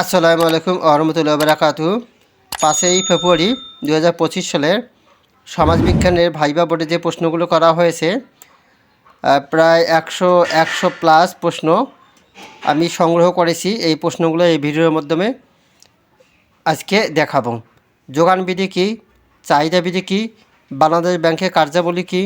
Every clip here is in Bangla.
আসসালামু আলাইকুম আহমতুল্লাহ বারাকাতু পাঁচই ফেব্রুয়ারি দু হাজার পঁচিশ সালের সমাজবিজ্ঞানের ভাইবা বোর্ডে যে প্রশ্নগুলো করা হয়েছে প্রায় একশো একশো প্লাস প্রশ্ন আমি সংগ্রহ করেছি। এই প্রশ্নগুলো এই ভিডিওর মাধ্যমে আজকে দেখাবো। যোগান বিধি কী? চাহিদা বিধি কী? বাংলাদেশ ব্যাংকের কার্যাবলী কী?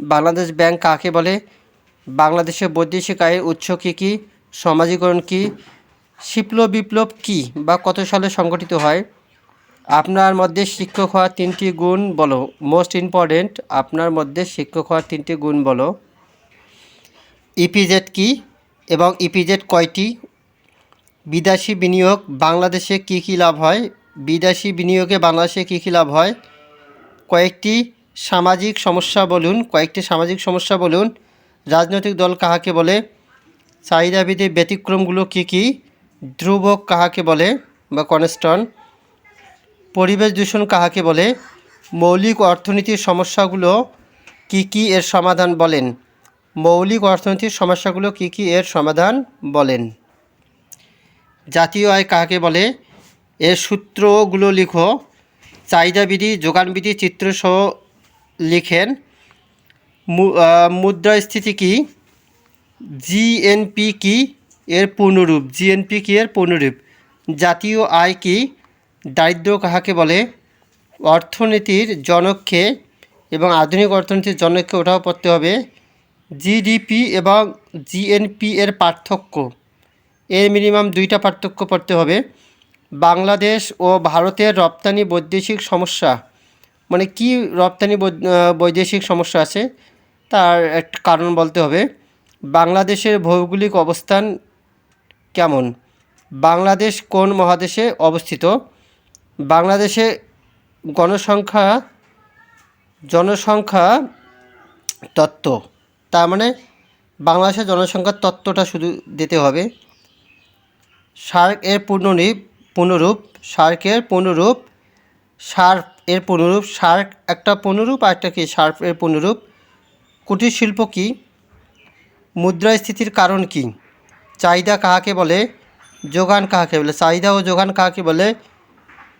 বাংলাদেশ ব্যাংক কাকে বলে? বাংলাদেশের বৈদেশিক আয়ের উৎস কী কী? সমাজীকরণ কী? শিপ্ল বিপ্লব কী বা কত সালে সংগঠিত হয়? আপনার মধ্যে শিক্ষক হওয়ার তিনটি গুণ বলো। মোস্ট ইম্পর্টেন্ট আপনার মধ্যে শিক্ষক হওয়ার তিনটি গুণ বলো। ইপিজেড কি এবং ইপিজেড কয়টি? বিদেশি বিনিয়োগ বাংলাদেশে কী কী লাভ হয়? বিদেশি বিনিয়োগে বাংলাদেশে কী কী লাভ হয়? কয়েকটি সামাজিক সমস্যা বলুন, কয়েকটি সামাজিক সমস্যা বলুন। রাজনৈতিক দল কাহাকে বলে? চাহিদাবিধি ব্যতিক্রমগুলো কী কী? ধ্রুবক কাহাকে বলে বা কনস্টন? পরিবেশ দূষণ কাহাকে বলে? মৌলিক অর্থনীতির সমস্যাগুলো কী কী এর সমাধান বলেন? মৌলিক অর্থনীতির সমস্যাগুলো কী কী এর সমাধান বলেন? জাতীয় আয় কাকে বলে? এর সূত্রগুলো লিখো। চাহিদাবিধি, যোগানবিধি, চিত্রসহ লিখেন। মুদ্রাস্ফীতি কি? জিএনপি কি? এর পূর্ণরূপ জিএনপি কি এর পূর্ণরূপ? জাতীয় আয় কি? দারিদ্র কাহাকে বলে? অর্থনীতির জনককে এবং আধুনিক অর্থনীতির জনককে ওটাও পড়তে হবে। জিডিপি এবং জিএনপি এর পার্থক্য। এর মিনিমাম দুইটা পার্থক্য পড়তে হবে। বাংলাদেশ ও ভারতের রপ্তানি বৈদেশিক সমস্যা। মানে কি রপ্তানি বৈদেশিক সমস্যা আছে? তার একটা কারণ বলতে হবে। বাংলাদেশের ভৌগোলিক অবস্থান কেমন? বাংলাদেশ কোন মহাদেশে অবস্থিত? বাংলাদেশে গণসংখ্যা, জনসংখ্যা তত্ত্ব। তার মানে বাংলাদেশের জনসংখ্যার তত্ত্বটা শুধু দিতে হবে। সার্ক এর পূর্ণরূপ পুনরূপ সার্কের পুনরূপ সার্প এর পুনরূপ সার্ক একটা পুনরূপ আর একটা কি, সার্প এর পুনরূপ কুটির শিল্প কী? মুদ্রাস্ফীতির কারণ কি? চাহিদা কাহাকে বলে? যোগান কাহাকে বলে? চাহিদা ও যোগান কাহাকে বলে?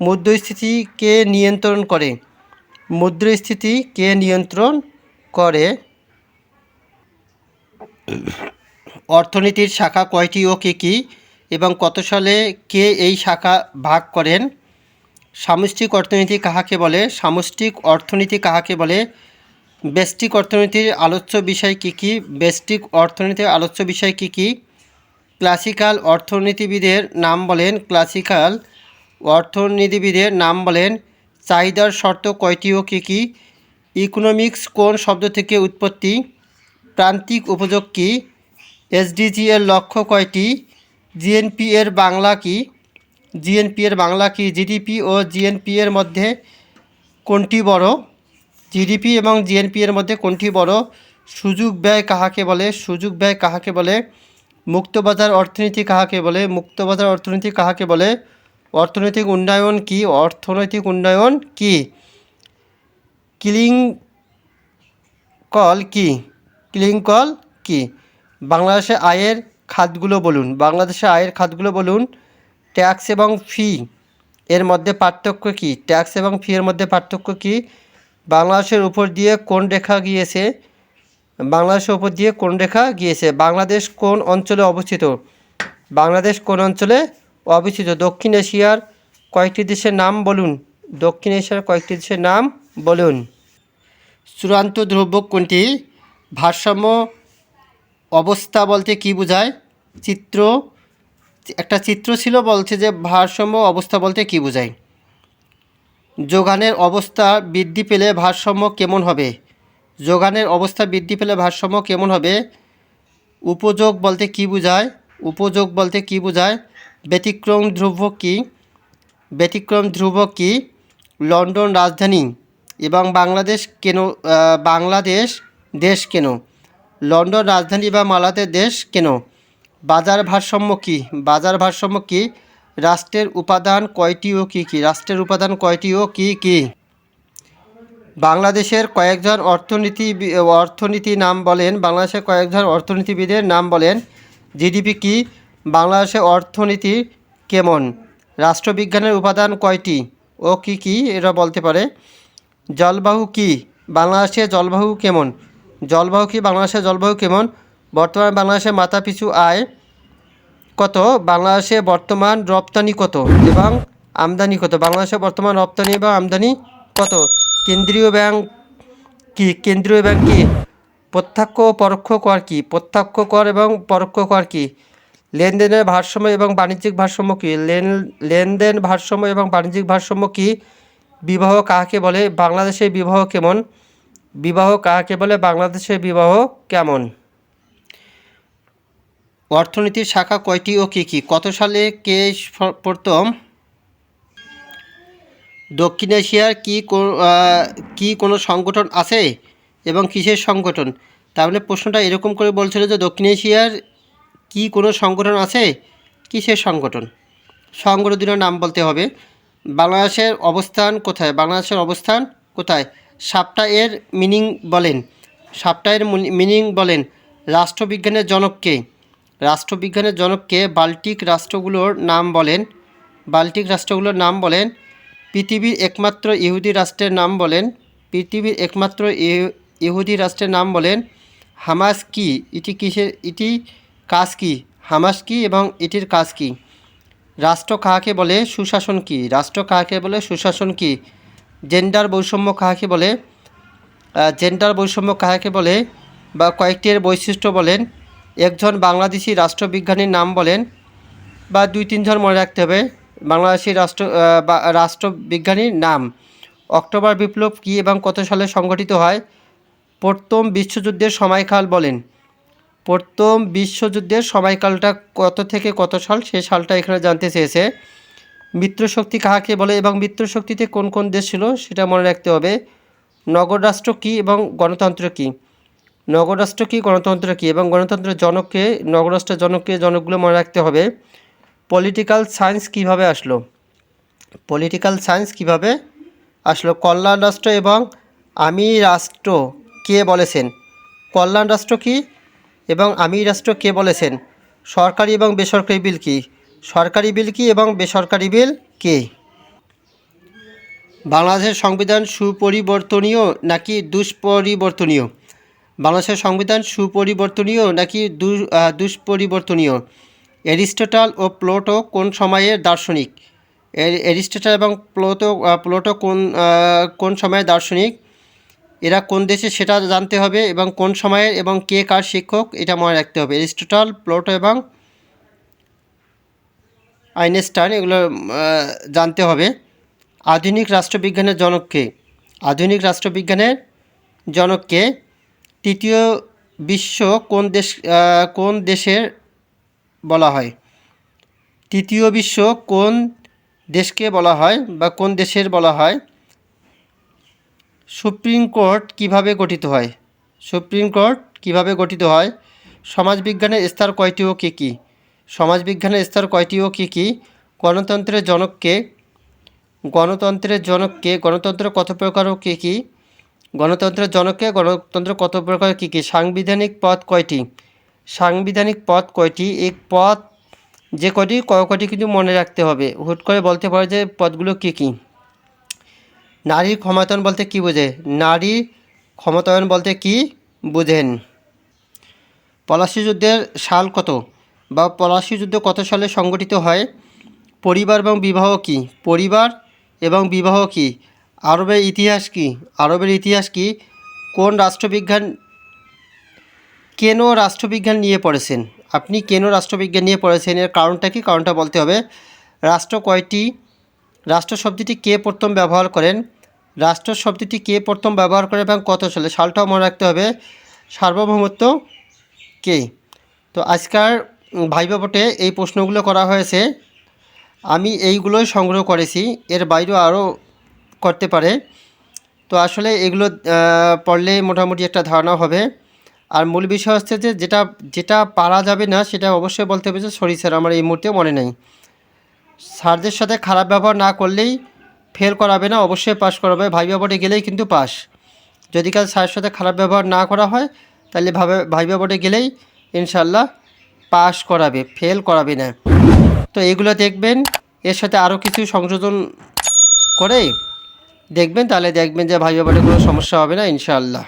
মুদ্রাস্ফীতি কে নিয়ন্ত্রণ করে। মুদ্রাস্ফীতি কে নিয়ন্ত্রণ করে? অর্থনীতির শাখা কয়টি ও কী কী? এবং কত সালে কে এই শাখা ভাগ করেন? সামষ্টিক অর্থনীতি কাহাকে বলে? সামষ্টিক অর্থনীতি কাহাকে বলে? ব্যষ্টিক অর্থনীতির আলোচ্য বিষয় কী কী? ব্যষ্টিক অর্থনীতির আলোচ্য বিষয় কী কী? ক্লাসিক্যাল অর্থনীতিবিদের নাম বলেন ক্লাসিক্যাল অর্থনীতিবিদের নাম বলেন চাহিদার শর্ত কয়টি ও কী কী? ইকোনমিক্স কোন শব্দ থেকে উৎপত্তি? প্রান্তিক উপযোগ কী? এসডিজি এর লক্ষ্য কয়টি? জিএনপি এর বাংলা কি? জিএনপি এর বাংলা কি? জিডিপি ও জিএনপি এর মধ্যে কোনটি বড়? জিডিপি এবং জিএনপি এর মধ্যে কোনটি বড়? সুযোগ ব্যয় কাহাকে বলে? সুযোগ ব্যয় কাহাকে বলে? মুক্তবাজার অর্থনীতি কাহাকে বলে? মুক্তবাজার অর্থনীতি কাহাকে বলে? অর্থনৈতিক উন্নয়ন কি? অর্থনৈতিক উন্নয়ন কি? কিলিং কল কি? কিলিং কল কি? বাংলাদেশে আয়ের খাতগুলো বলুন। বাংলাদেশে আয়ের খাতগুলো বলুন। ট্যাক্স এবং ফি এর মধ্যে পার্থক্য কি? ট্যাক্স এবং ফি এর মধ্যে পার্থক্য কি? বাংলাদেশের উপর দিয়ে কোন রেখা গিয়েছে? বাংলাদেশের উপর দিয়ে কোন রেখা গিয়েছে? বাংলাদেশ কোন অঞ্চলে অবস্থিত? বাংলাদেশ কোন অঞ্চলে অবস্থিত? দক্ষিণ এশিয়ার কয়েকটি দেশের নাম বলুন। দক্ষিণ এশিয়ার কয়েকটি দেশের নাম বলুন। চূড়ান্ত দ্রব্য কোনটি? ভারসাম্য অবস্থা বলতে কি বোঝায়? চিত্র, একটা চিত্র ছিল বলছে যে ভারসাম্য অবস্থা বলতে কি বোঝায়? যোগানের অবস্থা বৃদ্ধি পেলে ভারসাম্য কেমন হবে? যোগানের অবস্থা বৃদ্ধি পেলে ভারসাম্য কেমন হবে? উপযোগ বলতে কি বোঝায়? উপযোগ বলতে কি বোঝায়? ব্যতিক্রম ধ্রুব কি? ব্যতিক্রম ধ্রুব কি? লন্ডন রাজধানী এবং বাংলাদেশ কেন বাংলাদেশ দেশ কেন? লন্ডন রাজধানী বা মালাতে দেশ কেন? বাজার ভারসাম্য কী? বাজার ভারসাম্য কী? রাষ্ট্রের উপাদান কয়টি ও কী কী? রাষ্ট্রের উপাদান কয়টি ও কী কী? বাংলাদেশের কয়েকজন অর্থনীতি অর্থনীতি নাম বলেন, বাংলাদেশের কয়েকজন অর্থনীতিবিদের নাম বলেন। জিডিপি কি? বাংলাদেশের অর্থনীতি কেমন? রাষ্ট্রবিজ্ঞানের উপাদান কয়টি? ও কি কি? এরা বলতে পারে। জলবায়ু কি? বাংলাদেশে জলবায়ু কেমন? জলবায়ু কি? বাংলাদেশের জলবায়ু কেমন? বর্তমানে বাংলাদেশের মাথাপিছু আয় কত? বাংলাদেশে বর্তমান রপ্তানি কত? এবং আমদানি কত? বাংলাদেশে বর্তমান রপ্তানি এবং আমদানি কত? কেন্দ্রীয় ব্যাংক কি? কেন্দ্রীয় ব্যাংক কি? প্রত্যক্ষ ও পরোক্ষ কর কি? প্রত্যক্ষ কর এবং পরোক্ষ কর কি? লেনদেনের ভারসাম্য এবং বাণিজ্যিক ভারসাম্য কি? লেন, লেনদেন ভারসাম্য এবং বাণিজ্যিক ভারসাম্য কি? বিবাহ কাকে বলে? বাংলাদেশের বিবাহ কেমন? বিবাহ কাকে বলে? বাংলাদেশের বিবাহ কেমন? অর্থনীতির শাখা কয়টি ও কী কী? কত সালে কে প্রথম দক্ষিণ এশিয়ার কি কো- কোনো সংগঠন আছে এবং কিসের সংগঠন? তার মানে প্রশ্নটা এরকম করে বলছিল যে দক্ষিণ এশিয়ার কি কোনো সংগঠন আছে, কিসের সংগঠন? সংগঠন দুটোর নাম বলতে হবে, বাংলাদেশের অবস্থান কোথায়? বাংলাদেশের অবস্থান কোথায়? সাপটা এর মিনিং বলেন সাপটা এর মিনিং বলেন, রাষ্ট্রবিজ্ঞানের জনককে রাষ্ট্রবিজ্ঞানের জনককে বাল্টিক রাষ্ট্রগুলোর নাম বলেন, বাল্টিক রাষ্ট্রগুলোর নাম বলেন পৃথিবীর একমাত্র ইহুদি রাষ্ট্রের নাম বলেন, পৃথিবীর একমাত্র ইহু- ইহুদি রাষ্ট্রের নাম বলেন হামাস কি? এটি কিসের, এটি কাজ কি? হামাস কি এবং এটির কাজ কি? রাষ্ট্র কাহাকে বলে? সুশাসন কি? রাষ্ট্র কাহাকে বলে? সুশাসন কি? জেন্ডার বৈষম্য কাহাকে বলে? জেন্ডার বৈষম্য কাহাকে বলে? বা কয়েকটি এর বৈশিষ্ট্য বলেন, একজন বাংলাদেশি রাষ্ট্রবিজ্ঞানীর নাম বলেন, বা দুই তিনজন মনে রাখতে হবে। বাংলাদেশি রাষ্ট্র রাষ্ট্রবিজ্ঞানীর নাম। অক্টোবর বিপ্লব কী এবং কত সালে সংগঠিত হয়? প্রথম বিশ্বযুদ্ধের সময়কাল বলেন। প্রথম বিশ্বযুদ্ধের সময়কালটা কত থেকে কত সাল? সে সালটা এখানে জানতে চেয়েছে। মিত্রশক্তি কাহাকে বলে এবং মিত্রশক্তিতে কোন কোন দেশ ছিল সেটা মনে রাখতে হবে। নগর রাষ্ট্র কী এবং গণতন্ত্র কী? নগর রাষ্ট্র কী, গণতন্ত্র কী এবং গণতন্ত্রের জনককে নগরাষ্ট্রের জনককে, জনকগুলো মনে রাখতে হবে। পলিটিক্যাল সায়েন্স কীভাবে আসলো? পলিটিক্যাল সায়েন্স কীভাবে আসলো? কল্যাণ রাষ্ট্র এবং আমি রাষ্ট্র কে বলেছেন? কল্যাণ রাষ্ট্র কি এবং আমি রাষ্ট্র কে বলেছেন? সরকারি এবং বেসরকারি বিল কি? সরকারি বিল কি এবং বেসরকারি বিল কে? বাংলাদেশের সংবিধান সুপরিবর্তনীয় নাকি দুষ্পরিবর্তনীয়? বাংলাদেশের সংবিধান সুপরিবর্তনীয় নাকি দুষ্পরিবর্তনীয়? অ্যারিস্টটল ও প্লোটো কোন সময়ের দার্শনিক? অ্যারিস্টটল এবং প্লোটো প্লোটো কোন কোন সময়ের দার্শনিক? এরা কোন দেশে সেটা জানতে হবে এবং কোন সময়ের এবং কে কার শিক্ষক এটা মনে রাখতে হবে। অ্যারিস্টটল প্লোটো এবং আইনস্টাইন এগুলো জানতে হবে। আধুনিক রাষ্ট্রবিজ্ঞানের জনককে আধুনিক রাষ্ট্রবিজ্ঞানের জনককে তৃতীয় বিশ্ব কোন দেশ কোন দেশের বলা হয়। তৃতীয় বিশ্ব কোন দেশকে বলা হয় বা কোন দেশের বলা হয়? সুপ্রিম কোর্ট কীভাবে গঠিত হয়? সুপ্রিম কোর্ট কীভাবে গঠিত হয়? সমাজবিজ্ঞানের স্তর কয়টি ও কী কী? সমাজবিজ্ঞানের স্তর কয়টি ও কী কী? গণতন্ত্রের জনককে গণতন্ত্রের জনককে, গণতন্ত্র কত প্রকার ও কী কী? গণতন্ত্রের জনককে, গণতন্ত্র কত প্রকার কী কী? সাংবিধানিক পদ কয়টি? সাংবিধানিক পদ কয়টি? এই পদ যে কটি কয় কয়টি কিন্তু মনে রাখতে হবে। হুট করে বলতে পারে যে পদগুলো কী কী। নারীর ক্ষমতায়ন বলতে কি বোঝে? নারী ক্ষমতায়ন বলতে কি বুঝেন? পলাশি যুদ্ধের সাল কত বা পলাশি যুদ্ধ কত সালে সংগঠিত হয়? পরিবার এবং বিবাহ কি? পরিবার এবং বিবাহ কি? আরবের ইতিহাস কি? আরবের ইতিহাস কি? কোন রাষ্ট্রবিজ্ঞান কেন রাষ্ট্রবিজ্ঞান নিয়ে পড়েছেন? আপনি কেন রাষ্ট্রবিজ্ঞান নিয়ে পড়েছেন? এর কারণটা কি? কারণটা বলতে হবে, রাষ্ট্র কয়টি? রাষ্ট্র শব্দটি কে প্রথম ব্যবহার করেন? রাষ্ট্র শব্দটি কে প্রথম ব্যবহার করেন এবং কত সালে? সালটাও মনে রাখতে হবে, সার্বভৌমত্ব কে? তো আজকার ভাইবা ভোটে এই প্রশ্নগুলো করা হয়েছে, আমি এইগুলোই সংগ্রহ করেছি, এর বাইরেও আরও করতে পারে। তো আসলে এগুলো পড়লে মোটামুটি একটা ধারণা হবে। আর মূল বিষয় হচ্ছে যে যেটা যেটা পারা যাবে না, সেটা অবশ্যই বলতে হবে যে সরি স্যার, আমার এই মুহূর্তে মনে নেই। স্যারদের সাথে খারাপ ব্যবহার না করলেই ফেল করাবে না, অবশ্যই পাস করাবে। ভাই বোর্ডে গেলেই কিন্তু পাস যদি কাল স্যারের সাথে খারাপ ব্যবহার না করা হয়, তাহলে ভাবে, ভাই বোর্ডে গেলেই ইনশাল্লাহ পাস করাবে ফেল করাবে না। তো এগুলো দেখবেন, এর সাথে আরও কিছু সংযোজন করে দেখবেন, তাহলে দেখবেন যে ভাই ব্যাপারে কোনো সমস্যা হবে না ইনশাআল্লাহ।